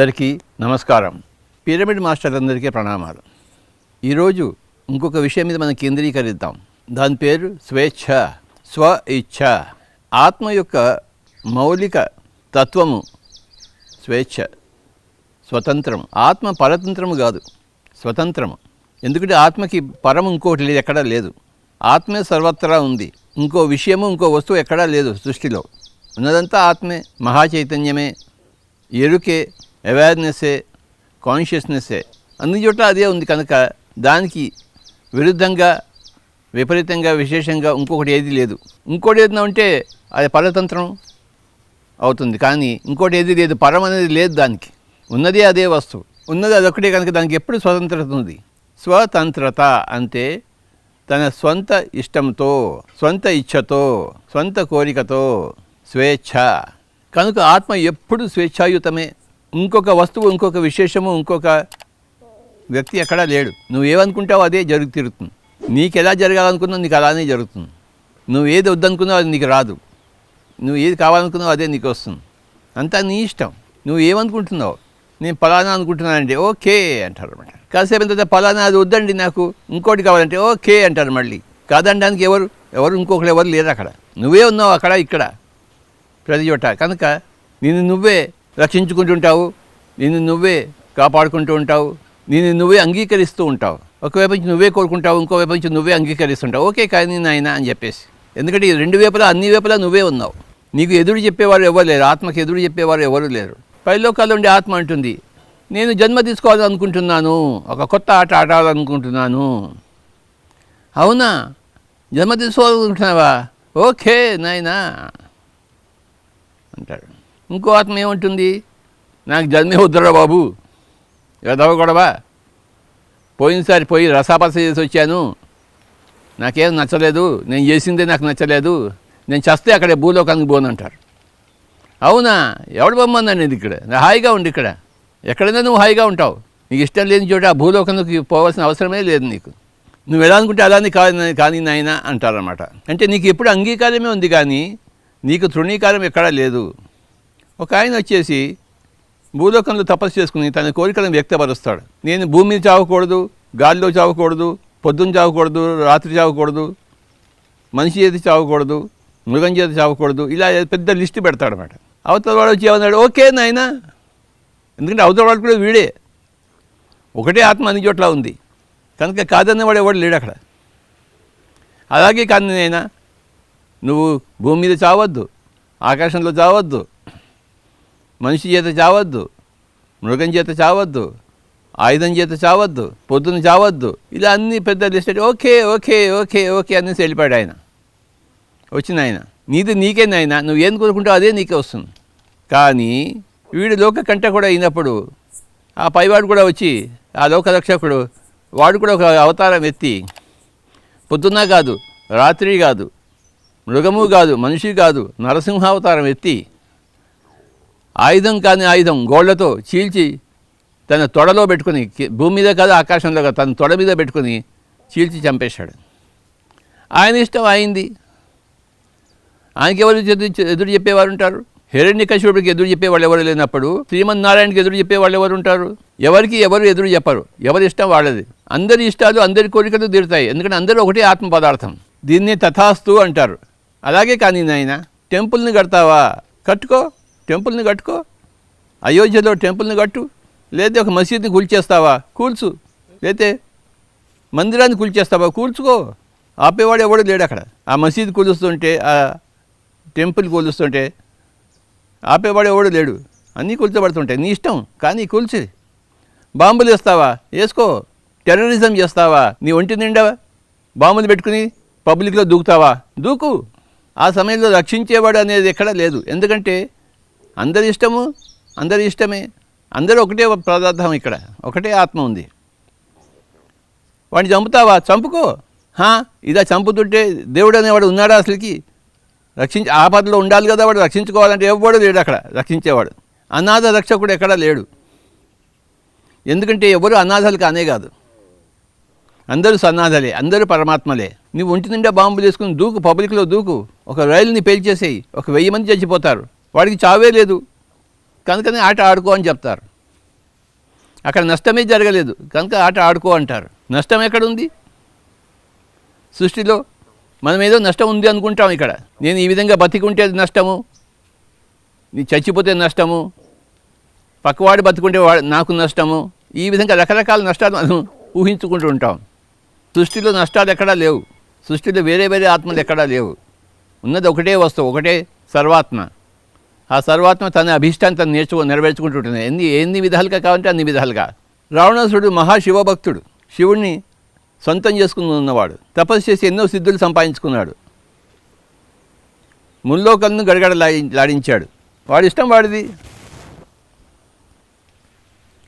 అందరికీ నమస్కారం. పిరమిడ్ మాస్టర్లందరికీ ప్రణామాలు. ఈరోజు ఇంకొక విషయం మీద మనం కేంద్రీకరిద్దాం. దాని పేరు స్వేచ్ఛ స్వ ఇచ్ఛ. ఆత్మ యొక్క మౌలిక తత్వము స్వేచ్ఛ స్వతంత్రం. ఆత్మ పరతంత్రము కాదు స్వతంత్రము. ఎందుకంటే ఆత్మకి పరం ఇంకోటి లేదు ఎక్కడా లేదు. ఆత్మే సర్వత్రా ఉంది. ఇంకో విషయము ఇంకో వస్తువు ఎక్కడా లేదు సృష్టిలో. ఉన్నదంతా ఆత్మే మహాచైతన్యమే ఎరుకే అవేర్నెస్సే కాన్షియస్నెస్సే అన్ని చోట్ల అదే ఉంది కనుక దానికి విరుద్ధంగా విపరీతంగా విశేషంగా ఇంకొకటి ఏది లేదు. ఇంకోటి ఏదైనా ఉంటే అది పరతంత్రం అవుతుంది. కానీ ఇంకోటి ఏది లేదు పరం అనేది లేదు దానికి. ఉన్నదే అదే వస్తువు. ఉన్నది అదొకటే కనుక దానికి ఎప్పుడు స్వతంత్రత ఉంది? స్వతంత్రత అంటే తన స్వంత ఇష్టంతో స్వంత ఇచ్ఛతో స్వంత కోరికతో స్వేచ్ఛ. కనుక ఆత్మ ఎప్పుడు స్వేచ్ఛాయుతమే. ఇంకొక వస్తువు ఇంకొక విశేషము ఇంకొక వ్యక్తి ఎక్కడా లేడు. నువ్వు ఏమనుకుంటావో అదే జరుగు తిరుగుతుంది నీకు ఎలా జరగాలనుకున్నావు నీకు అలానే జరుగుతుంది. నువ్వు ఏది వద్దనుకున్నావు అది నీకు రాదు. నువ్వు ఏది కావాలనుకున్నావు అదే నీకు వస్తుంది. అంతా నీ ఇష్టం. నువ్వు ఏమనుకుంటున్నావు? నేను పలానా అనుకుంటున్నానండి ఓకే అంటారు అనమాట కాసేపు తర్వాత పలానా అది వద్దండి నాకు ఇంకోటి కావాలంటే ఓకే అంటారు మళ్ళీ. కాదనడానికి ఎవరు? ఎవరు? ఇంకొకరు ఎవరు లేరు అక్కడ. నువ్వే ఉన్నావు అక్కడ ఇక్కడ. ప్రతి చోట. కనుక నేను నువ్వే రక్షించుకుంటుంటావు. నిన్ను నువ్వే కాపాడుకుంటూ ఉంటావు. నిన్ను నువ్వే అంగీకరిస్తూ ఉంటావు. ఒకవైపు నుంచి నువ్వే కోరుకుంటావు ఇంకోవైపు నుంచి నువ్వే అంగీకరిస్తుంటావు. ఓకే కానీ నాయన అని చెప్పేసి. ఎందుకంటే ఈ రెండు వైపులా అన్ని వైపులా నువ్వే ఉన్నావు. నీకు ఎదురు చెప్పేవారు ఎవరు లేరు. ఆత్మకి ఎదురు చెప్పేవారు ఎవరు లేరు. పైలోకాలు ఉండే ఆత్మ అంటుంది నేను జన్మ తీసుకోవాలనుకుంటున్నాను. ఒక కొత్త ఆట ఆడాలనుకుంటున్నాను. అవునా? జన్మ తీసుకోవాలనుకుంటున్నావా? ఓకే నాయనా. అంటాడు. ఇంకో ఆత్మ ఏముంటుంది? నాకు జన్మే వద్దురా బాబు. ఎదవ గొడవ పోయినసారి పోయి రసాపస చేసి వచ్చాను. నాకేం నచ్చలేదు. నేను చేసిందే నాకు నచ్చలేదు. నేను చస్తే అక్కడే భూలోకానికి పోను అంటారు. అవునా? ఎవడు బొమ్మన్నాను ఇది ఇక్కడ? నా హాయిగా ఉండి ఇక్కడ. ఎక్కడైనా నువ్వు హాయిగా ఉంటావు. నీకు ఇష్టం లేని చోట ఆ భూలోకానికి పోవాల్సిన అవసరమే లేదు నీకు. నువ్వు ఎలా అనుకుంటే అలానే కాదు కానీ నాయన అంటారనమాట అంటే నీకు ఎప్పుడు అంగీకారమే ఉంది కానీ నీకు తృణీకారం ఎక్కడా లేదు. ఒక ఆయన వచ్చేసి భూలోకంలో తపస్సు చేసుకుని తన కోరికలను వ్యక్తపరుస్తాడు. నేను భూమి మీద చావకూడదు గాలిలో చావకూడదు పొద్దున్న చావకూడదు రాత్రి చావకూడదు మనిషి చేతి చావకూడదు మృగం చేతి చావకూడదు ఇలా పెద్ద లిస్ట్ పెడతాడు అనమాట అవతల వాడు వచ్చి ఏమన్నాడు ఓకే నాయనా. ఎందుకంటే అవతల వాడు కూడా వీడే. ఒకటే ఆత్మ అన్ని చోట్ల ఉంది. కనుక కాదన్నవాడు ఎవడు లేడు అక్కడ. అలాగే కానీ నాయన నువ్వు భూమి మీద చావద్దు ఆకాశంలో చావద్దు మనిషి చేత చావద్దు మృగం చేత చావద్దు ఆయుధం చేత చావద్దు పొద్దున చావద్దు. ఇలా అన్ని పెద్ద list okay okay okay okay అనేసి వెళ్ళిపోయాడు ఆయన. వచ్చిన ఆయన. నీది నీకే నాయన నువ్వు ఏం కోరుకుంటావు అదే నీకే వస్తుంది. కానీ వీడు లోక కంట కూడా అయినప్పుడు ఆ పైవాడు కూడా వచ్చి ఆ లోక రక్షకుడు వాడు కూడా ఒక అవతారం ఎత్తి పొద్దున్న కాదు రాత్రి కాదు మృగము కాదు మనిషి కాదు నరసింహావతారం ఎత్తి ఆయుధం కాని ఆయుధం గోళ్ళతో చీల్చి తన తొడలో పెట్టుకుని భూమి మీద కాదు ఆకాశంలో కాదు తన తొడ మీద పెట్టుకుని చీల్చి చంపేశాడు. ఆయన ఇష్టం అయింది ఆయనకి ఎవరు ఎదురు చెప్పేవారు ఉంటారు? హిరణ్య కశ్యపుడికి ఎదురు చెప్పేవాళ్ళు ఎవరు లేనప్పుడు శ్రీమన్నారాయణకి ఎదురు చెప్పేవాళ్ళు ఎవరు ఉంటారు? ఎవరికి ఎవరు ఎదురు చెప్పరు. ఎవరి ఇష్టం వాళ్ళది. అందరి ఇష్టాలు అందరి కోరికలు తీరుతాయి. ఎందుకంటే అందరూ ఒకటే ఆత్మ పదార్థం. దీన్ని తథాస్తు అంటారు. అలాగే కానీ నాయన టెంపుల్ని కడతావా? కట్టుకో. టెంపుల్ని కట్టుకో. అయోధ్యలో టెంపుల్ని కట్టు. లేదా ఒక మసీద్ని కూల్చేస్తావా? కూల్చు. లేతే మందిరాన్ని కూల్చేస్తావా? కూల్చుకో. ఆపేవాడు ఎవడో లేడు అక్కడ. ఆ మసీద్ కూలుస్తుంటే ఆ టెంపుల్ కూలుస్తుంటే ఆపేవాడు ఎవడో లేడు. అన్నీ కూల్చబడుతుంటాయి. నీ ఇష్టం. కానీ కూల్చి. బాంబులు వేస్తావా? వేసుకో. టెర్రరిజం చేస్తావా? నీ ఒంటి నిండా బాంబులు పెట్టుకుని పబ్లిక్లో దూకుతావా? దూకు. ఆ సమయంలో రక్షించేవాడు అనేది ఎక్కడా లేదు. ఎందుకంటే అందరి ఇష్టము అందరి ఇష్టమే. అందరూ ఒకటే పదార్థం ఇక్కడ ఒకటే ఆత్మ ఉంది. వాడిని చంపుతావా? చంపుకో. హా? ఇదా చంపుతుంటే దేవుడు అనేవాడు ఉన్నాడా అసలుకి? రక్షించి ఆపదలో ఉండాలి కదా వాడు రక్షించుకోవాలంటే ఎవడు లేడు అక్కడ రక్షించేవాడు. అనాథ రక్షకుడు ఎక్కడా లేడు. ఎందుకంటే ఎవరు అనాథలు కానే కాదు. అందరూ సన్నాథలే అందరూ పరమాత్మలే. నువ్వు ఒంటి నిండా బాంబు తీసుకుని దూకు పబ్లిక్లో దూకు. ఒక రైలుని పేల్చేసేయి ఒక వెయ్యి మంది చచ్చిపోతారు. వాడికి చావే లేదు. కనుకనే ఆట ఆడుకో అని చెప్తారు. అక్కడ నష్టమే జరగలేదు. కనుక ఆట ఆడుకో అంటారు. నష్టం ఎక్కడుంది? సృష్టిలో మనం ఏదో నష్టం ఉంది అనుకుంటాం ఇక్కడ. నేను ఈ విధంగా బతికుంటే నష్టము. నీ చచ్చిపోతే నష్టము. పక్కవాడు బతుకుంటే వాడు నాకు నష్టము. ఈ విధంగా రకరకాల నష్టాలు మనం ఊహించుకుంటూ ఉంటాం. సృష్టిలో నష్టాలు ఎక్కడా లేవు. సృష్టిలో వేరే వేరే ఆత్మలు ఎక్కడా లేవు. ఉన్నది ఒకటే వస్తువు ఒకటే సర్వాత్మ. ఆ సర్వాత్మ తన అభిష్టాన్ని తను నేర్చుకో నెరవేర్చుకుంటుంటుంది. ఎన్ని ఎన్ని విధాలుగా కావాలంటే అన్ని విధాలుగా. రావణాసుడు మహాశివభక్తుడు. శివుణ్ణి సొంతం చేసుకుని ఉన్నవాడు తపస్సు చేసి ఎన్నో సిద్ధులు సంపాదించుకున్నాడు. ముల్లోకలను గడగడ లాడించాడు వాడి ఇష్టం వాడిది.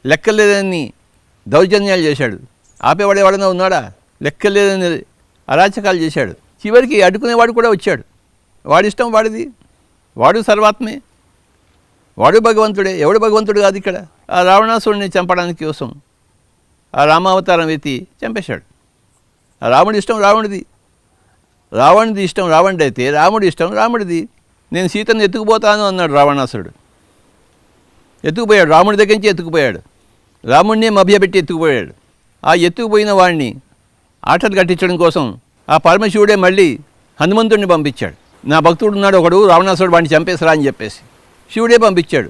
లెక్కలేదని దౌర్జన్యాలు చేశాడు. ఆపేవాడు ఎవడన్నా ఉన్నాడా? లెక్కలేదని అరాచకాలు చేశాడు. చివరికి అడ్డుకునేవాడు కూడా వచ్చాడు. వాడిష్టం వాడిది. వాడు సర్వాత్మే. వాడు భగవంతుడే ఎవడు భగవంతుడు కాదు ఇక్కడ? ఆ రావణాసుడిని చంపడానికి కోసం. ఆ రామావతారం ఎత్తి చంపేశాడు. రాముడి ఇష్టం రావణుడిది. రావణుడి ఇష్టం రావణుడి అయితే రాముడి ఇష్టం రాముడిది. నేను సీతను ఎత్తుకుపోతాను అన్నాడు రావణాసురుడు. ఎత్తుకుపోయాడు రాముడి దగ్గర నుంచి ఎత్తుకుపోయాడు. రాముడిని మభ్యపెట్టి ఎత్తుకుపోయాడు. ఆ ఎత్తుకుపోయిన వాడిని ఆటలు కట్టించడం కోసం ఆ పరమశివుడే మళ్ళీ హనుమంతుడిని పంపించాడు. నా భక్తుడు ఉన్నాడు ఒకడు రావణాసురుడు వాడిని చంపేసరా అని చెప్పేసి. శివుడే పంపించాడు.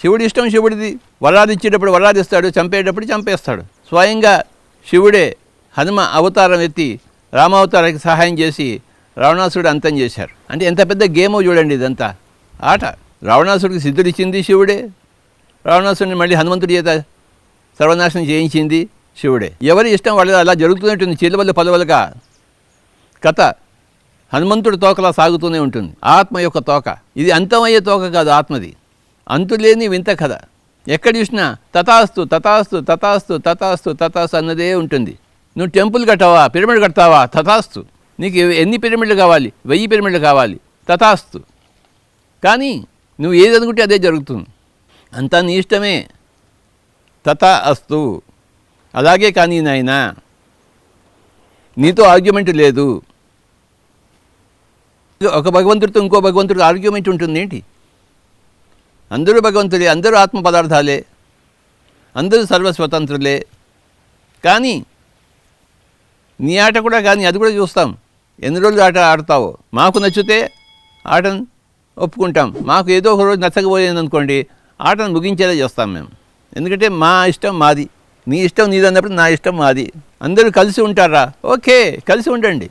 శివుడి ఇష్టం శివుడిది. వరాదిచ్చేటప్పుడు ఇచ్చేటప్పుడు ఇస్తాడు. చంపేటప్పుడు చంపేస్తాడు. స్వయంగా శివుడే హనుమ అవతారం ఎత్తి రామావతారానికి సహాయం చేసి రావణాసుడు అంతం చేశారు. అంటే ఎంత పెద్ద గేమో చూడండి ఇదంతా. ఆట. రావణాసుడికి సిద్ధుడిచ్చింది శివుడే. రావణాసుడిని మళ్ళీ హనుమంతుడి చేత సర్వనాశనం చేయించింది శివుడే. ఎవరి ఇష్టం వాళ్ళ అలా జరుగుతున్నట్టుంది చేతుల వల్ల పదవలుగా కథ. హనుమంతుడి తోకలా సాగుతూనే ఉంటుంది. ఆత్మ యొక్క తోక. ఇది అంతమయ్యే తోక కాదు ఆత్మది. అంతులేని వింత కథ. ఎక్కడ చూసినా తథాస్తు తథాస్తు తథాస్తు తథాస్తు తథాస్తు అన్నదే ఉంటుంది. నువ్వు టెంపుల్ కట్టావా? పిరమిడ్ కడతావా? తథాస్తు నీకు ఎన్ని పిరమిడ్లు కావాలి? వెయ్యి పిరమిడ్లు కావాలి. తథాస్తు కానీ నువ్వు ఏది అనుకుంటే అదే జరుగుతుంది. అంతా నీ ఇష్టమే. తథా అస్తు అలాగే కానీ నాయనా నీతో ఆర్గ్యుమెంట్ లేదు. ఒక భగవంతుడితో ఇంకో భగవంతుడితో ఆర్గ్యుమెంట్ ఉంటుంది ఏంటి? అందరూ భగవంతులే అందరూ ఆత్మ పదార్థాలే అందరూ సర్వస్వతంత్రులే. కానీ నీ ఆట కూడా కానీ అది కూడా చూస్తాం. ఎన్ని రోజులు ఆట ఆడతావో? మాకు నచ్చితే ఆటను ఒప్పుకుంటాం. మాకు ఏదో ఒక రోజు నచ్చకపోయింది అనుకోండి ఆటను ముగించేలా చేస్తాం మేము. ఎందుకంటే మా ఇష్టం మాది. నీ ఇష్టం నీది అన్నప్పుడు నా ఇష్టం మాది. అందరూ కలిసి ఉంటారా? ఓకే కలిసి ఉండండి.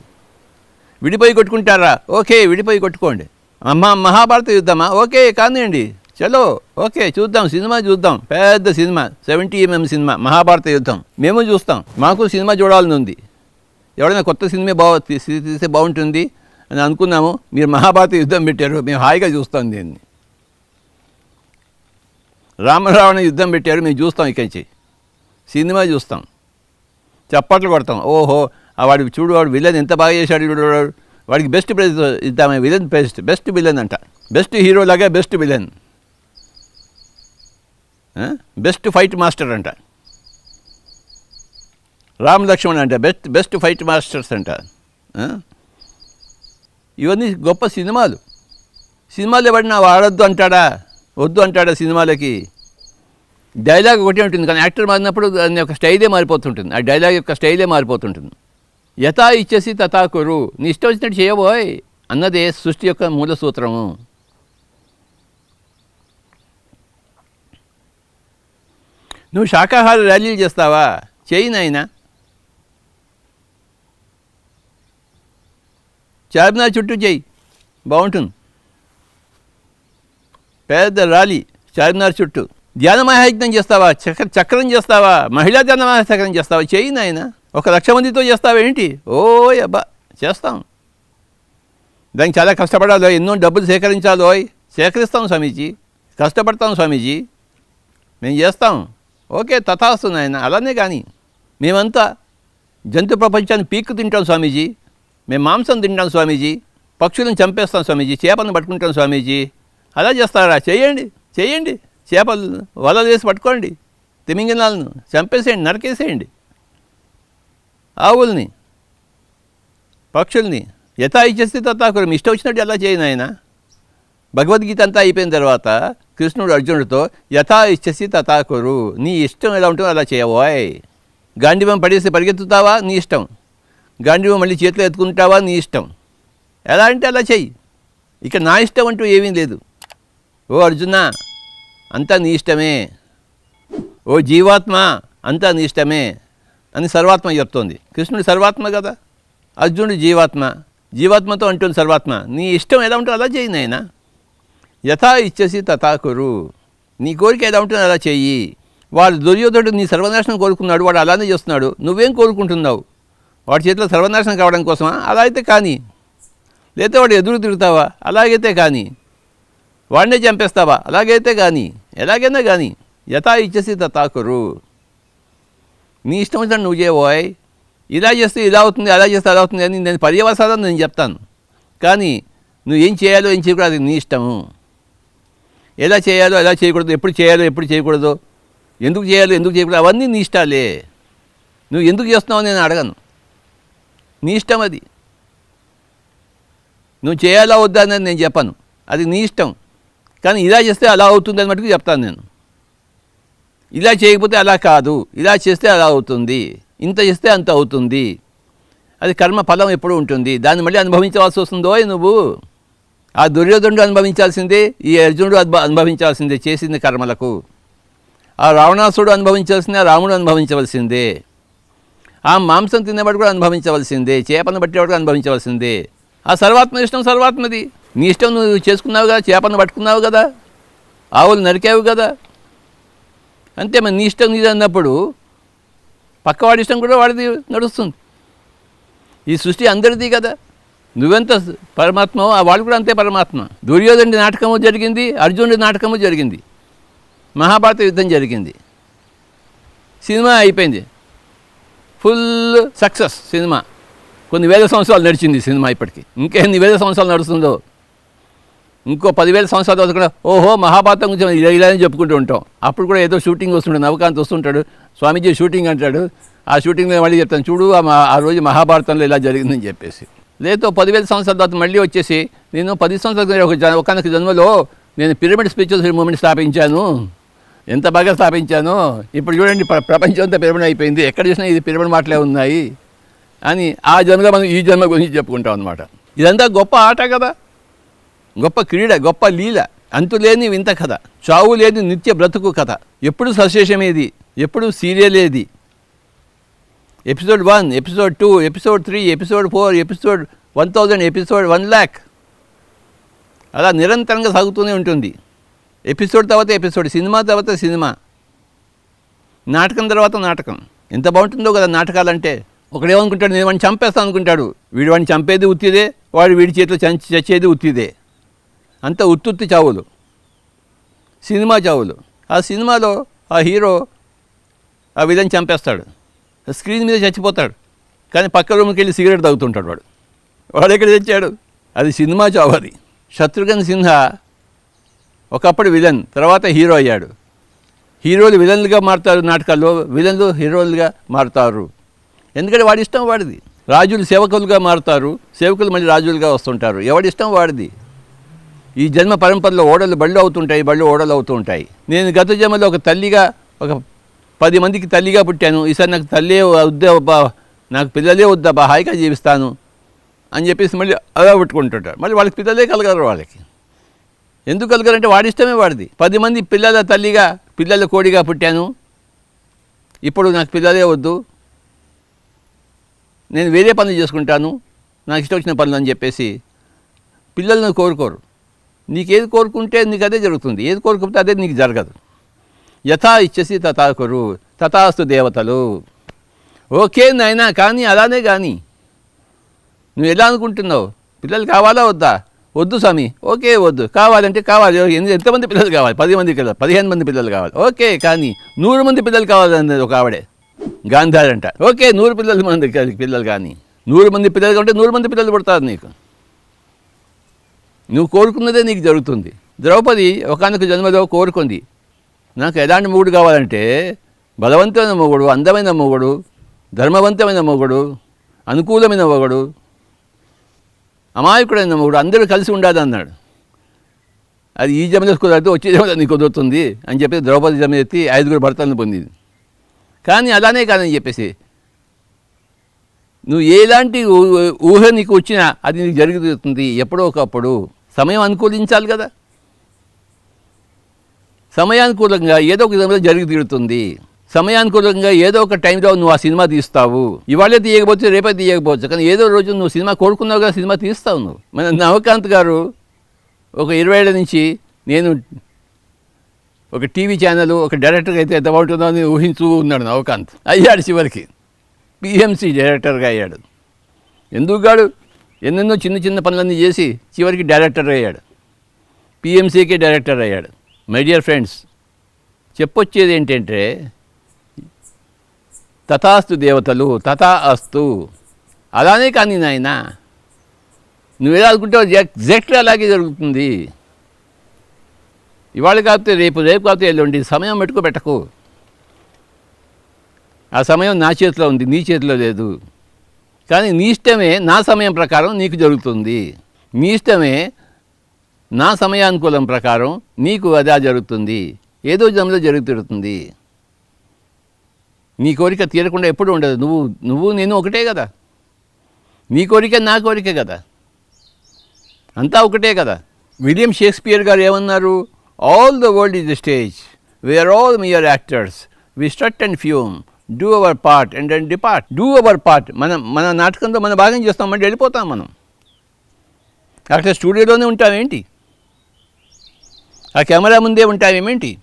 విడిపోయి కొట్టుకుంటారా? ఓకే విడిపోయి కొట్టుకోండి. అమ్మా మహాభారత యుద్ధమా? ఓకే కానివ్వండి చలో ఓకే చూద్దాం సినిమా చూద్దాం. పెద్ద cinema seventy MM cinema Mahabharata యుద్ధం. మేము చూస్తాం. మాకు సినిమా చూడాలని ఉంది. ఎవడైనా కొత్త సినిమా బాగు తీస్తే బాగుంటుంది అని అనుకున్నాము. మీరు మహాభారత యుద్ధం పెట్టారు. మేము హాయిగా చూస్తాం దీన్ని. రామరావణ యుద్ధం పెట్టారు. మేము చూస్తాం ఇక్కడి నుంచి. సినిమా చూస్తాం. చప్పట్లు కొడతాం. ఓహో ఆ వాడికి చూడు వాడు విలన్ ఎంత బాగా చేశాడు చూడవాడు వాడికి బెస్ట్ ప్రైజ్ ఇద్దామే విలన్ బెస్ట్ బెస్ట్ విలన్ అంట. బెస్ట్ హీరో లాగా best villain best fight master అంట. రామ్ లక్ష్మణ్ అంట బెస్ట్ బెస్ట్ ఫైట్ మాస్టర్స్ అంట. ఇవన్నీ గొప్ప సినిమాలు. సినిమాలు ఎవడినా వాడొద్దు అంటాడా? వద్దు అంటాడా సినిమాలకి? డైలాగ్ ఒకటే ఉంటుంది కానీ యాక్టర్ మారినప్పుడు దాని యొక్క స్టైలే మారిపోతుంటుంది. ఆ డైలాగ్ యొక్క స్టైలే మారిపోతుంటుంది. యథా ఇచ్చేసి తథా కురు. నీ ఇష్టం వచ్చినట్టు చేయబోయ్ అన్నదే సృష్టి యొక్క మూల సూత్రము. నువ్వు శాకాహార ర్యాలీలు చేస్తావా? చేయి నాయనా. చార్మినార్ చుట్టూ చేయి. బాగుంటుంది. పెద్ద ర్యాలీ చార్మినార్ చుట్టూ. ధ్యాన మహాయజ్ఞం చేస్తావా? చక్ర చక్రం చేస్తావా? మహిళా ధ్యాన మహాచక్రం చేస్తావా? చేయి నాయనా. ఒక లక్ష మందితో చేస్తావేంటి ఓ అబ్బా చేస్తాం. దానికి చాలా కష్టపడాలో ఎన్నో డబ్బులు సేకరించాలో సేకరిస్తాం స్వామీజీ కష్టపడతాం స్వామీజీ. మేము చేస్తాం. ఓకే తథాస్తు నాయన అలానే కానీ మేమంతా జంతు ప్రపంచాన్ని పీక్కు తింటాం స్వామీజీ. మేము మాంసం తింటాం స్వామీజీ. పక్షులను చంపేస్తాం స్వామీజీ చేపలను పట్టుకుంటాం స్వామీజీ. అలా చేస్తారా? చేయండి చేయండి. చేపలు వలలు వేసి పట్టుకోండి. తిమింగినాలను చంపేసేయండి నరికేసేయండి. ఆవుల్ని పక్షుల్ని యథా ఇచ్చేస్తే తత్తాకురు. మీ ఇష్టం వచ్చినట్టు ఎలా చేయను ఆయన భగవద్గీత అంతా అయిపోయిన తర్వాత కృష్ణుడు అర్జునుడితో యథా ఇచ్చేసి తథాకురు నీ ఇష్టం ఎలా ఉంటుందో అలా చేయబోయ్ గాంధీవం పడేసి పరిగెత్తుతావా? నీ ఇష్టం. గాంధీవం మళ్ళీ చేతిలో ఎత్తుకుంటావా? నీ ఇష్టం. ఎలా అంటే అలా చెయ్యి ఇక నా ఇష్టం అంటూ ఏమీ లేదు. ఓ అర్జున అంతా నీ ఇష్టమే. ఓ జీవాత్మ అంతా నీ ఇష్టమే. అని సర్వాత్మ చెప్తోంది. కృష్ణుడు సర్వాత్మ కదా? అర్జునుడు జీవాత్మ. జీవాత్మతో అంటుంది సర్వాత్మ నీ ఇష్టం ఎలా ఉంటుందో అలా చేయి నాయనా. యథా ఇచ్చేసి తథా కురు. నీ కోరిక ఎలా ఉంటుందో అలా చెయ్యి వాడు దుర్యోధనుడు నీ సర్వనాశనం కోరుకున్నాడు వాడు అలానే చేస్తున్నాడు. నువ్వేం కోరుకుంటున్నావు? వాడి చేతిలో సర్వనాశనం కావడం కోసమా? అలా అయితే కానీ. లేకపోతే వాడు ఎదురు తిరుగుతావా అలాగైతే కానీ. వాడినే చంపేస్తావా? అలాగైతే కానీ. ఎలాగైనా కానీ. యథా ఇచ్చేసి తథాకురు నీ ఇష్టం వచ్చినట్టు నువ్వు చేయబోయ్ ఇలా చేస్తే ఇలా అవుతుంది అలా చేస్తే అలా అవుతుంది అని నేను పర్యవసానం నేను చెప్తాను. కానీ నువ్వు ఏం చేయాలో ఏం చేయకూడదు అది నీ ఇష్టము. ఎలా చేయాలో ఎలా చేయకూడదు ఎప్పుడు చేయాలో ఎప్పుడు చేయకూడదు ఎందుకు చేయాలో ఎందుకు చేయకూడదు అవన్నీ నీ ఇష్టాలే. నువ్వు ఎందుకు చేస్తున్నావు నేను అడగను. నీ ఇష్టం అది. నువ్వు చేయాలా వద్దా అని నేను చెప్పను. అది నీ ఇష్టం. కానీ ఇలా చేస్తే అలా అవుతుంది అని మటుకు చెప్తాను నేను. ఇలా చేయకపోతే అలా కాదు. ఇలా చేస్తే అలా అవుతుంది. ఇంత చేస్తే అంత అవుతుంది. అది కర్మ ఫలం ఎప్పుడు ఉంటుంది. దాన్ని మళ్ళీ అనుభవించవలసి వస్తుందో నువ్వు? ఆ దుర్యోధనుడు అనుభవించాల్సిందే ఈ అర్జునుడు అనుభవించాల్సిందే చేసింది కర్మలకు. ఆ రావణాసుడు అనుభవించాల్సిందే ఆ రాముడు అనుభవించవలసిందే. ఆ మాంసం తినేవాడు కూడా అనుభవించవలసిందే చేపను పట్టేవాడు అనుభవించవలసిందే. ఆ సర్వాత్మ ఇష్టం సర్వాత్మది. నీ ఇష్టం నువ్వు చేసుకున్నావు కదా చేపను పట్టుకున్నావు కదా ఆవులు నరికావు కదా అంతే మరి నీ ఇష్టం నీది అన్నప్పుడు పక్కవాడి ఇష్టం కూడా వాడిది నడుస్తుంది. ఈ సృష్టి అందరిది కదా. నువ్వెంత పరమాత్మో ఆ వాళ్ళు కూడా అంతే పరమాత్మ. దుర్యోధనుడి నాటకము జరిగింది అర్జునుడి నాటకము జరిగింది మహాభారత యుద్ధం జరిగింది. సినిమా అయిపోయింది. Full success cinema. కొన్ని వేల సంవత్సరాలు నడిచింది సినిమా ఇప్పటికి. ఇంకెన్ని వేల సంవత్సరాలు నడుస్తుందో ఇంకో పదివేల సంవత్సరాల తర్వాత కూడా ఓహో మహాభారతం గురించి ఇలా ఇలా అని చెప్పుకుంటూ ఉంటాం. అప్పుడు కూడా ఏదో షూటింగ్ వస్తుంటాడు నవకాంత్ వస్తుంటాడు స్వామీజీ షూటింగ్ అంటాడు. ఆ షూటింగ్లో మళ్ళీ చెప్తాను చూడు ఆ ఆ రోజు మహాభారతంలో ఇలా జరిగిందని చెప్పేసి. లేదో పదివేల సంవత్సరాల తర్వాత మళ్ళీ వచ్చేసి నేను పది సంవత్సరాల ఒక ఒకనొక జన్మలో నేను పిరమిడ్ స్పిరిచువల్ మూమెంట్ స్థాపించాను. ఎంత బాగా స్థాపించాను? ఇప్పుడు చూడండి ప్ర- ప్రపంచం అంతా పిరమిడ్ అయిపోయింది. ఎక్కడ చూసినా ఇది పిరమిడ్ మాటలే ఉన్నాయి అని ఆ జన్మలో మనం ఈ జన్మ గురించి చెప్పుకుంటాం అనమాట ఇదంతా గొప్ప ఆట కదా. గొప్ప క్రీడ గొప్ప లీల. అంతులేని వింత కథ. చావు లేని నిత్య బ్రతుకు కథ. ఎప్పుడు సశేషమేది? ఎప్పుడు సీరియల్ ఏది episode one episode two episode three episode four episode one thousand episode one lakh. అలా నిరంతరంగా సాగుతూనే ఉంటుంది. ఎపిసోడ్ తర్వాత ఎపిసోడ్ సినిమా తర్వాత సినిమా. నాటకం తర్వాత నాటకం. ఎంత బాగుంటుందో కదా నాటకాలంటే. ఒకడేమనుకుంటాడు నేను వాడిని చంపేస్తాను అనుకుంటాడు. వీడు వాడిని చంపేది ఉత్తిదే వాడు వీడి చేతిలో చంచి చచ్చేది ఉత్తిదే. అంత ఉత్తుత్తి చావులు. సినిమా చావులు. ఆ సినిమాలో ఆ హీరో ఆ విధంగా చంపేస్తాడు. స్క్రీన్ మీద చచ్చిపోతాడు. కానీ పక్క రూమ్కి వెళ్ళి సిగరెట్ తాగుతుంటాడు వాడు. వాడు ఎక్కడ తెచ్చాడు? అది సినిమా చావు అది. శత్రుఘ్న సిన్హా ఒకప్పుడు విలన్ తర్వాత హీరో అయ్యాడు. హీరోలు విలన్లుగా మారుతారు నాటకాల్లో విలన్లు హీరోలుగా మారుతారు. ఎందుకంటే వాడి ఇష్టం వాడిది. రాజులు సేవకులుగా మారుతారు. సేవకులు మళ్ళీ రాజులుగా వస్తుంటారు. ఎవడి ఇష్టం వాడిది? ఈ జన్మ పరంపరలో ఓడలు బళ్ళు అవుతుంటాయి బళ్ళు ఓడలు అవుతుంటాయి. నేను గత జన్మలో ఒక తల్లిగా ఒక పది మందికి తల్లిగా పుట్టాను. ఈసారి నాకు తల్లే వద్దబ్బా నాకు పిల్లలే వద్దబ్బా హాయిగా జీవిస్తాను అని చెప్పేసి మళ్ళీ అలా పెట్టుకుంటుంటారు. మళ్ళీ వాళ్ళకి పిల్లలే కలగరు వాళ్ళకి. ఎందుకు కలగరంటే వాడి ఇష్టమే వాడిది. పది మంది పిల్లల తల్లిగా పిల్లల కోడిగా పుట్టాను. ఇప్పుడు నాకు పిల్లలే వద్దు. నేను వేరే పనులు చేసుకుంటాను. నాకు ఇష్టం వచ్చిన పనులు అని చెప్పేసి పిల్లలను కోరుకోరు. నీకేది కోరుకుంటే నీకు అదే జరుగుతుంది. ఏది కోరుకుంటే అదే నీకు జరగదు. యథా ఇచ్చేసి తథాకురు తథాస్తు దేవతలు. ఓకే నాయనా కానీ అలానే కానీ. నువ్వు ఎలా అనుకుంటున్నావు? పిల్లలు కావాలా వద్దా? వద్దు స్వామి. ఓకే వద్దు. కావాలంటే కావాలి. ఎంతమంది పిల్లలు కావాలి? పది మంది పిల్లలు పదిహేను మంది పిల్లలు కావాలి. ఓకే కానీ నూరు మంది పిల్లలు కావాలన్నది ఒక ఆవిడే. గాంధారంట. ఓకే నూరు పిల్లలు మంది పిల్లలు కానీ. నూరు మంది పిల్లలు కంటే నూరు మంది పిల్లలు పుడతారు నీకు. నువ్వు కోరుకున్నదే నీకు జరుగుతుంది. ద్రౌపది ఒకనొక జన్మలో కోరుకుంది. నాకు ఎలాంటి మొగుడు కావాలంటే బలవంతమైన మొగుడు అందమైన మొగుడు ధర్మవంతమైన మొగుడు అనుకూలమైన మొగుడు అమాయకుడైన మొగుడు అందరూ కలిసి ఉండాలి అన్నాడు అది ఈ జమలో కుదరదు వచ్చే జమలో నీకు కుదురుతుంది అని చెప్పి ద్రౌపది జమ ఎత్తి ఐదుగురు భర్తలను పొందింది. కానీ అలానే కాదని చెప్పేసి నువ్వు ఎలాంటి ఊహ నీకు వచ్చినా అది నీకు జరుగుతుంది ఎప్పుడో ఒకప్పుడు. సమయం అనుకూలించాలి కదా. సమయానుకూలంగా ఏదో ఒక విధంగా జరిగి తీరుతుంది. సమయానుకూలంగా ఏదో ఒక టైంలో నువ్వు ఆ సినిమా తీస్తావు. ఇవాళే తీయకపోతే రేపే తీయకపోవచ్చు. కానీ ఏదో రోజు నువ్వు సినిమా కోరుకున్నావు కదా సినిమా తీస్తావు నువ్వు. మన నవకాంత్ గారు ఒక ఇరవై ఏళ్ళ నుంచి నేను ఒక టీవీ ఛానల్ ఒక డైరెక్టర్గా అయితే ఎంత బాగుంటుందో అని ఊహించూ ఉన్నాడు నవకాంత్. అయ్యాడు చివరికి. పిఎంసి డైరెక్టర్గా అయ్యాడు. ఎందుకు గాడు? ఎన్నెన్నో చిన్న చిన్న పనులన్నీ చేసి చివరికి డైరెక్టర్ అయ్యాడు. పిఎంసీకి డైరెక్టర్ అయ్యాడు. మై డియర్ ఫ్రెండ్స్ చెప్పొచ్చేది ఏంటంటే తథాస్తు దేవతలు తథా అస్తు. అలానే కానీ నాయన నువ్వు ఎలా అనుకుంటావు ఎగ్జాక్ట్లీ అలాగే జరుగుతుంది. ఇవాళ కాకపోతే రేపు రేపు కాకపోతే ఎల్లుండి సమయం పెట్టుకో పెట్టకు. ఆ సమయం నా చేతిలో ఉంది నీ చేతిలో లేదు. కానీ నీ ఇష్టమే నా సమయం ప్రకారం నీకు జరుగుతుంది. నీ ఇష్టమే నా సమయానుకూలం ప్రకారం నీకు అదా జరుగుతుంది. ఏదో జన్మలో జరుగుతుంది నీ కోరిక తీరకుండా ఎప్పుడు ఉండదు. నువ్వు నువ్వు నేను ఒకటే కదా. నీ కోరిక నా కోరిక కదా. అంతా ఒకటే కదా. విలియం షేక్స్పియర్ గారు ఏమన్నారు? All the world is the stage we are all mere actors we strut and fume do our part and and depart do our part మనం మన నాటకంతో మన భాగం చేస్తామంటే వెళ్ళిపోతాం మనం. అక్కడ స్టూడియోలోనే ఉంటామేంటి ఆ కెమెరా ముందే ఉంటామేమేంటి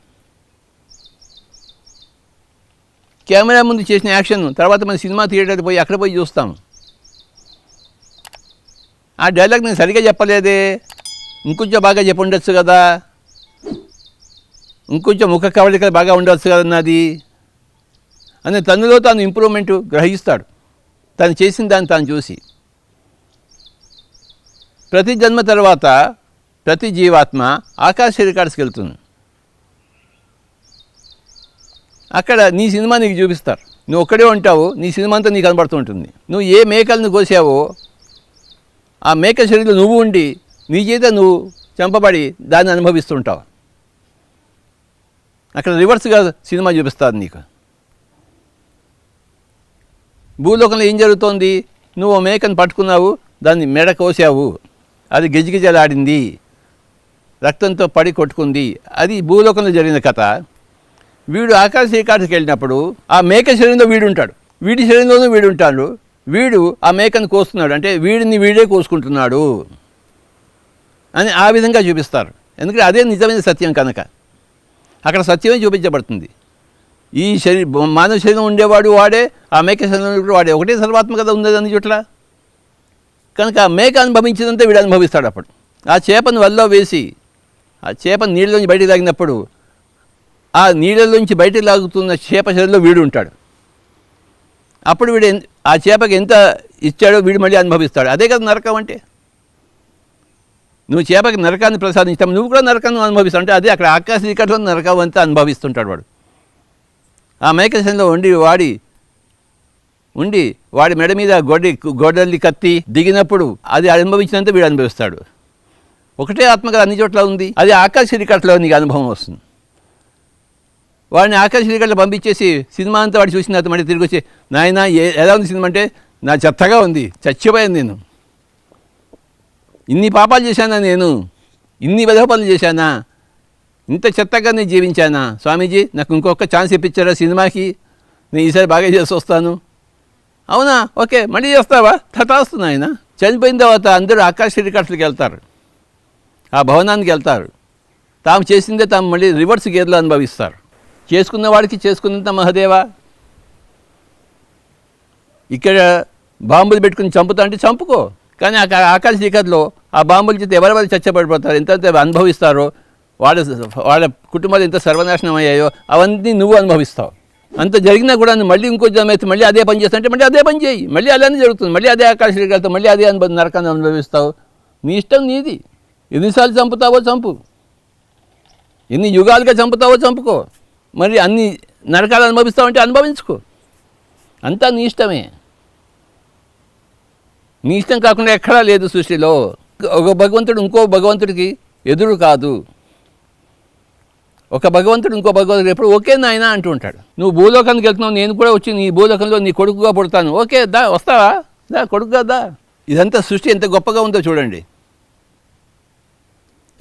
కెమెరా ముందు చేసిన యాక్షన్ తర్వాత మన సినిమా థియేటర్ పోయి అక్కడ పోయి చూస్తాం. ఆ డైలాగ్ నేను సరిగా చెప్పలేదే. ఇంకొంచెం బాగా చెప్పి ఉండొచ్చు కదా. ఇంకొంచెం ముఖ కవళికలు బాగా ఉండొచ్చు కదా నాది. అని తనలో తాను ఇంప్రూవ్మెంట్ గ్రహిస్తాడు. తను చేసిన దాన్ని తాను చూసి. ప్రతి జన్మ తర్వాత ప్రతి జీవాత్మ ఆకాశ రికార్డ్స్కి వెళ్తుంది. అక్కడ నీ సినిమా నీకు చూపిస్తారు. నువ్వు ఒక్కడే ఉంటావు నీ సినిమా అంతా నీకు కనబడుతూ ఉంటుంది. నువ్వు ఏ మేకలను కోసావో ఆ మేక శరీరంలో నువ్వు ఉండి నీ చేత నువ్వు చంపబడి దాన్ని అనుభవిస్తుంటావు అక్కడ రివర్స్గా సినిమా చూపిస్తారు నీకు. భూలోకంలో ఏం జరుగుతోంది? నువ్వు మేకను పట్టుకున్నావు దాన్ని మెడ కోసావు. అది గిజగిజలాడింది. రక్తంతో పడి కొట్టుకుంది. అది భూలోకంలో జరిగిన కథ. వీడు ఆకాశ శ్రీకాటికి వెళ్ళినప్పుడు ఆ మేక శరీరంలో వీడు ఉంటాడు వీడి శరీరంలోనూ వీడు ఉంటాడు వీడు ఆ మేకను కోస్తున్నాడు. అంటే వీడిని వీడే కోసుకుంటున్నాడు అని ఆ విధంగా చూపిస్తారు. ఎందుకంటే అదే నిజమైన సత్యం కనుక. అక్కడ సత్యమే చూపించబడుతుంది. ఈ శరీర మానవ శరీరం ఉండేవాడు వాడే ఆ మేక శరీరం కూడా వాడే. ఒకటే సర్వాత్మ కదా ఉంది అన్ని చోట్ల కనుక ఆ మేక అనుభవించినంతే వీడు అనుభవిస్తాడు అప్పుడు. ఆ చేపను వల్ల వేసి ఆ చేప నీళ్ళలోంచి బయటికి తాగినప్పుడు ఆ నీళ్ళలోంచి బయటికి లాగుతున్న చేప శరీరంలో వీడు ఉంటాడు. అప్పుడు వీడు ఆ చేపకి ఎంత ఇచ్చాడో వీడు మళ్ళీ అనుభవిస్తాడు. అదే కదా నరకం అంటే. నువ్వు చేపకి నరకాన్ని ప్రసాదించావు నువ్వు కూడా నరకాన్ని అనుభవిస్తావు. అంటే అదే అక్కడ ఆకాశ ఇక్కడ నరకం అంతా అనుభవిస్తుంటాడు వాడు. ఆ మేకశంలో ఉండి వాడి ఉండి వాడి మెడ మీద గొడ్డి గొడ్డల్ని కత్తి దిగినప్పుడు అది అనుభవించినంత వీడు అనుభవిస్తాడు. ఒకటే ఆత్మ అన్ని చోట్ల ఉంది. అది ఆకాశ నీకు అనుభవం వస్తుంది. వాడిని ఆకాశ పంపించేసి సినిమా అంతా వాడు చూసిన తర్వాత మళ్ళీ తిరిగి వచ్చి నాయన ఏ ఎలా ఉంది సినిమా అంటే నా చెత్తగా ఉంది చచ్చిపోయాను నేను. ఇన్ని పాపాలు చేశానా నేను? ఇన్ని విధ పనులు చేశానా? ఇంత చెత్తగా నేను జీవించానా? స్వామీజీ నాకు ఇంకొక ఛాన్స్ ఇప్పించారా సినిమాకి? నేను ఈసారి బాగా చేసి వస్తాను. అవునా? ఓకే మళ్ళీ చేస్తావా? తటాస్తున్నా ఆయన. చనిపోయిన తర్వాత అందరూ ఆకాశ రికార్డ్స్కి వెళ్తారు. ఆ భవనానికి వెళ్తారు. తాము చేసిందే తాము మళ్ళీ రివర్స్ గేర్లో అనుభవిస్తారు. చేసుకున్న వాడికి చేసుకున్నంత మహదేవా? ఇక్కడ బాంబులు పెట్టుకుని చంపుతా అంటే చంపుకో. కానీ ఆ ఆకాశ రికార్డులో ఆ బాంబుల చేత ఎవరెవరు చచ్చబడిపోతారు ఎంత అనుభవిస్తారో వాళ్ళ వాళ్ళ కుటుంబాలు ఎంత సర్వనాశనం అయ్యాయో అవన్నీ నువ్వు అనుభవిస్తావు. అంత జరిగినా కూడా మళ్ళీ ఇంకో జన్మ అయితే మళ్ళీ అదే పని చేస్తా అంటే మళ్ళీ అదే పని చేయి. మళ్ళీ అలానే జరుగుతుంది. మళ్ళీ అదే ఆకాశ శ్రీకర్తో మళ్ళీ అదే అనుభవం నరకాన్ని అనుభవిస్తావు. నీ ఇష్టం నీది. ఎన్నిసార్లు చంపుతావో చంపు. ఎన్ని యుగాలుగా చంపుతావో చంపుకో. మరి అన్ని నరకాలు అనుభవిస్తావంటే అనుభవించుకో. అంతా నీ ఇష్టమే. నీ ఇష్టం కాకుండా ఎక్కడా లేదు సృష్టిలో. ఒక భగవంతుడు ఇంకో భగవంతుడికి ఎదురు కాదు. ఒక భగవంతుడు ఇంకో భగవంతుడు ఎప్పుడు ఓకే నాయన అంటూ ఉంటాడు నువ్వు భూలోకానికి వెళ్తున్నావు నేను కూడా వచ్చి నీ భూలోకంలో నీ కొడుకుగా పుడతాను. ఓకే దా వస్తావా? దా కొడుకుగా దా. ఇదంతా సృష్టి ఎంత గొప్పగా ఉందో చూడండి.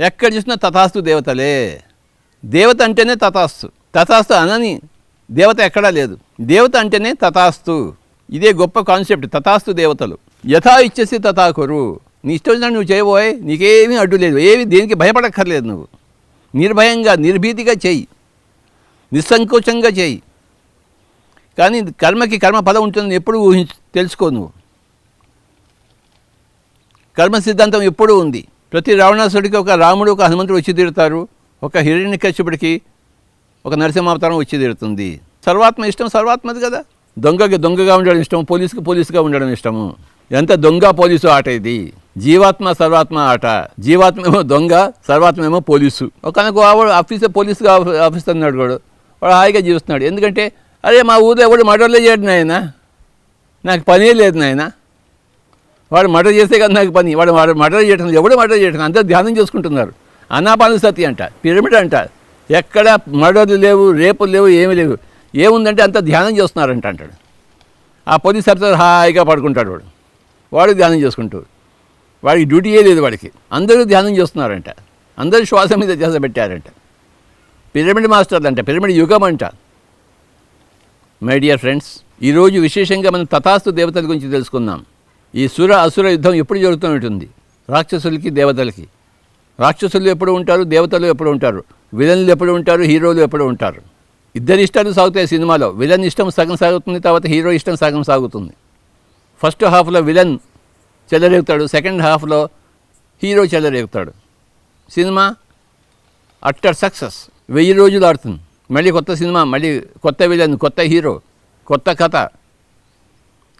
ఎక్కడ చూసినా తథాస్తు దేవతలే. దేవత అంటేనే తథాస్తు. తథాస్తు అనని దేవత ఎక్కడా లేదు. దేవత అంటేనే తథాస్తు. ఇదే గొప్ప కాన్సెప్ట్ తథాస్తు దేవతలు. యథా ఇచ్చేసి తథాకురు. నీ ఇష్టం నువ్వు చేయబోయే నీకేమీ అడ్డు లేదు. ఏమి దేనికి భయపడక్కర్లేదు నువ్వు. నిర్భయంగా నిర్భీతిగా చేయి. నిస్సంకోచంగా చేయి. కానీ కర్మకి కర్మ పదం ఉంటుందని ఎప్పుడు ఊహించు తెలుసుకో నువ్వు కర్మ సిద్ధాంతం ఎప్పుడూ ఉంది. ప్రతి రావణాసుడికి ఒక రాముడు ఒక హనుమంతుడు వచ్చి తీరుతారు. ఒక హిరణ్యకశ్యపుడికి ఒక నరసింహావతారం వచ్చి తీరుతుంది. సర్వాత్మ ఇష్టం సర్వాత్మది కదా. దొంగకి దొంగగా ఉండడం ఇష్టం పోలీసుకి పోలీసుగా ఉండడం ఇష్టము. ఎంత దొంగ పోలీసు ఆట ఇది. జీవాత్మ సర్వాత్మ ఆట. జీవాత్మ ఏమో దొంగ సర్వాత్మేమో పోలీసు. ఒకనకు ఆఫీసర్ పోలీసుగా ఆఫీస్ అన్నాడు వాడు. వాడు హాయిగా జీవిస్తున్నాడు. ఎందుకంటే అరే మా ఊరిలో ఎవడు మర్డర్లే చేయడు నాయన? నాకు పనే లేదు నాయన. వాడు మర్డర్ చేస్తే కదా నాకు పని. వాడు వాడు మర్డర్ చేయటం ఎవడు మర్డర్ చేయటం అందరూ ధ్యానం చేసుకుంటున్నారు. అనాపాన సతి అంట. పిరమిడ్ అంట. ఎక్కడ మర్డర్లు లేవు రేపులు లేవు ఏమీ లేవు. ఏముందంటే అంత ధ్యానం చేస్తున్నారంట అంటాడు. ఆ పోలీస్ ఆఫీసర్ హాయిగా పడుకుంటాడు వాడు. వాడు ధ్యానం చేసుకుంటూ వాడికి డ్యూటీయే లేదు వాడికి. అందరూ ధ్యానం చేస్తున్నారంట. అందరూ శ్వాస మీద ధ్యాస పెట్టారంట. పిరమిడ్ మాస్టర్లు అంట పిరమిడ్ యుగం అంట. మై డియర్ ఫ్రెండ్స్ ఈరోజు విశేషంగా మనం తథాస్తు దేవతల గురించి తెలుసుకుందాం. ఈ సుర అసుర యుద్ధం ఎప్పుడు జరుగుతూ ఉంటుంది? రాక్షసులకి దేవతలకి. రాక్షసులు ఎప్పుడు ఉంటారు? దేవతలు ఎప్పుడు ఉంటారు? విలన్లు ఎప్పుడు ఉంటారు? హీరోలు ఎప్పుడు ఉంటారు? ఇద్దరి ఇష్టాలు సాగుతాయి సినిమాలో. విలన్ ఇష్టం సగం సాగుతుంది తర్వాత హీరో ఇష్టం సగం సాగుతుంది. ఫస్ట్ హాఫ్లో విలన్ చెదరేగుతాడు సెకండ్ హాఫ్లో హీరో చెదరేగుతాడు సినిమా అట్టర్ సక్సెస్. వెయ్యి రోజులు ఆడుతుంది. మళ్ళీ కొత్త సినిమా మళ్ళీ కొత్త విలన్ కొత్త హీరో కొత్త కథ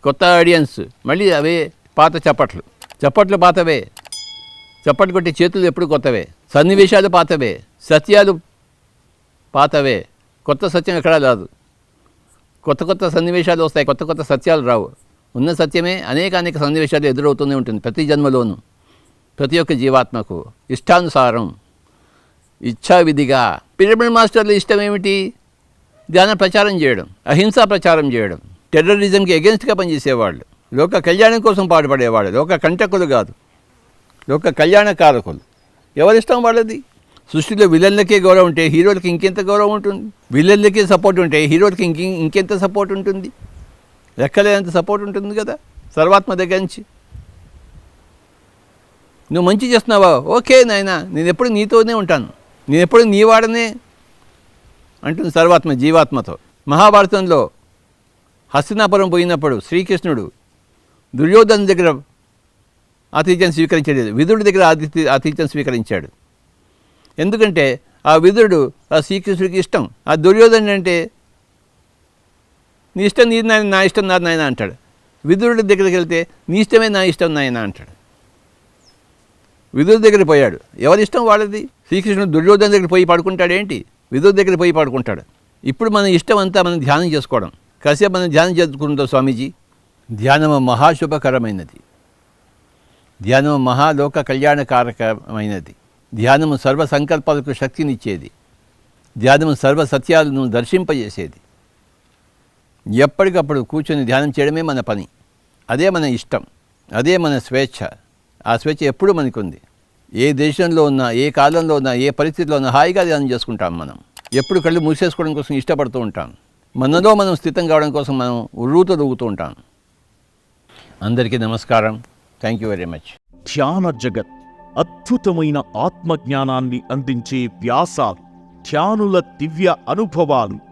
కొత్త ఆడియన్స్ మళ్ళీ అవే పాత చప్పట్లు. చప్పట్లు పాతవే. చప్పట్లు కొట్టే చేతులు ఎప్పుడు కొత్తవే. సన్నివేశాలు పాతవే. సత్యాలు పాతవే. కొత్త సత్యం ఎక్కడా రాదు. కొత్త కొత్త సన్నివేశాలు వస్తాయి. కొత్త కొత్త సత్యాలు రావు. ఉన్న సత్యమే అనేక అనేక సన్నివేశాలు ఎదురవుతూనే ఉంటుంది ప్రతి జన్మలోనూ. ప్రతి ఒక్క జీవాత్మకు ఇష్టానుసారం ఇచ్ఛావిధిగా పిరమిడ్ మాస్టర్ల ఇష్టం ఏమిటి ధ్యాన ప్రచారం చేయడం అహింసా ప్రచారం చేయడం టెర్రరిజంకి ఎగెన్స్ట్గా పనిచేసేవాళ్ళు లోక కళ్యాణం కోసం పాటుపడేవాళ్ళు లోక కంటకులు కాదు లోక కళ్యాణ కారకులు ఎవరిష్టం వాళ్ళది? సృష్టిలో విలన్లకే గౌరవం ఉంటే హీరోలకి ఇంకెంత గౌరవం ఉంటుంది? విలన్లకే సపోర్ట్ ఉంటే హీరోలకి ఇంక ఇంకెంత సపోర్ట్ ఉంటుంది? లెక్కలేనంత సపోర్ట్ ఉంటుంది కదా సర్వాత్మ దగ్గర నుంచి. నువ్వు మంచి చేస్తున్నావా? ఓకే నాయనా నేను ఎప్పుడు నీతోనే ఉంటాను. నేను ఎప్పుడు నీ వాడనే అంటుంది సర్వాత్మ జీవాత్మతో. మహాభారతంలో హస్తినాపురం పోయినప్పుడు శ్రీకృష్ణుడు దుర్యోధన దగ్గర ఆతిథ్యం స్వీకరించలేదు. విధుడి దగ్గర ఆతిథ్య ఆతిథ్యం స్వీకరించాడు. ఎందుకంటే ఆ విధుడు ఆ శ్రీకృష్ణుడికి ఇష్టం. ఆ దుర్యోధనుడు అంటే నీ ఇష్టం నీది నాయన నా ఇష్టం నాది నాయన అంటాడు. విదురుడి దగ్గరికి వెళ్తే నీ ఇష్టమే నా ఇష్టం నాయన అంటాడు. విదురుడి దగ్గర పోయాడు. ఎవరి ఇష్టం వాళ్ళది? శ్రీకృష్ణుడు దుర్యోధన దగ్గర పోయి పడుకుంటాడు ఏంటి? విదురు దగ్గర పోయి పడుకుంటాడు. ఇప్పుడు మన ఇష్టం అంతా మనం ధ్యానం చేసుకోవడం. కాసేపు మనం ధ్యానం చేసుకుంటాం స్వామీజీ. ధ్యానము మహాశుభకరమైనది. ధ్యానము మహాలోక కళ్యాణకారకమైనది. ధ్యానము సర్వ సంకల్పాలకు శక్తినిచ్చేది. ధ్యానము సర్వ సత్యాలను దర్శింపజేసేది. ఎప్పటికప్పుడు కూర్చొని ధ్యానం చేయడమే మన పని. అదే మన ఇష్టం. అదే మన స్వేచ్ఛ. ఆ స్వేచ్ఛ ఎప్పుడు మనకుంది. ఏ దేశంలో ఉన్నా ఏ కాలంలో ఉన్నా ఏ పరిస్థితిలో ఉన్నా హాయిగా ధ్యానం చేసుకుంటాం మనం. ఎప్పుడు కళ్ళు మూసేసుకోవడం కోసం ఇష్టపడుతూ ఉంటాం. మనలో మనం స్థితం కావడం కోసం మనం ఉర్రూతో దూగుతూ ఉంటాం. అందరికీ నమస్కారం. థ్యాంక్ యూ వెరీ మచ్ ధ్యాన జగత్ అద్భుతమైన ఆత్మజ్ఞానాన్ని అందించే వ్యాసాలు ధ్యానుల దివ్య అనుభవాలు.